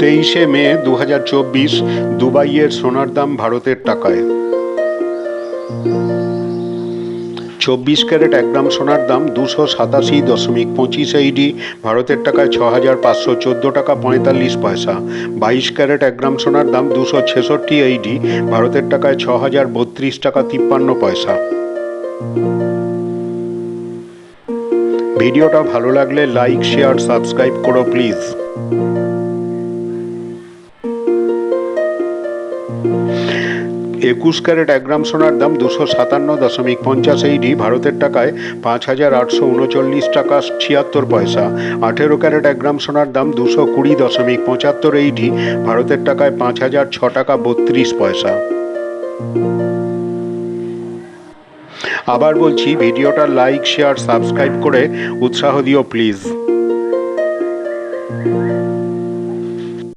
তেইশে মে দু হাজার চব্বিশ দুবাইয়ের সোনার দাম ভারতের টাকায়। চব্বিশ ক্যারেট এক গ্রাম সোনার দাম দুশো সাতাশি দশমিক পঁচিশ এইডি ভারতের টাকায় ছ হাজার পাঁচশো চোদ্দ টাকা পঁয়তাল্লিশ পয়সা। বাইশ ক্যারেট এক গ্রাম সোনার দাম দুশো ছেষট্টি এইডি ভারতের টাকায় ছ হাজার বত্রিশ টাকা তিপ্পান্ন পয়সা। ভিডিওটা ভালো লাগলে লাইক, শেয়ার, সাবস্ক্রাইব করো প্লিজ। একুশ ক্যারেট এক গ্রাম সোনার দাম দুশো সাতান্ন দশমিক পঞ্চাশ এইডি ভারতের টাকায় পাঁচ হাজার আটশো উনচল্লিশ টাকা ছিয়াত্তর পয়সা। আঠেরো ক্যারেট এক গ্রাম সোনার দাম দুশো কুড়ি দশমিক পঁচাত্তর এইডি ভারতের টাকায় পাঁচ হাজার ছ টাকা বত্রিশ পয়সা। আবার বলছি, ভিডিওটা লাইক, শেয়ার, সাবস্ক্রাইব করে উৎসাহ দিও প্লিজ।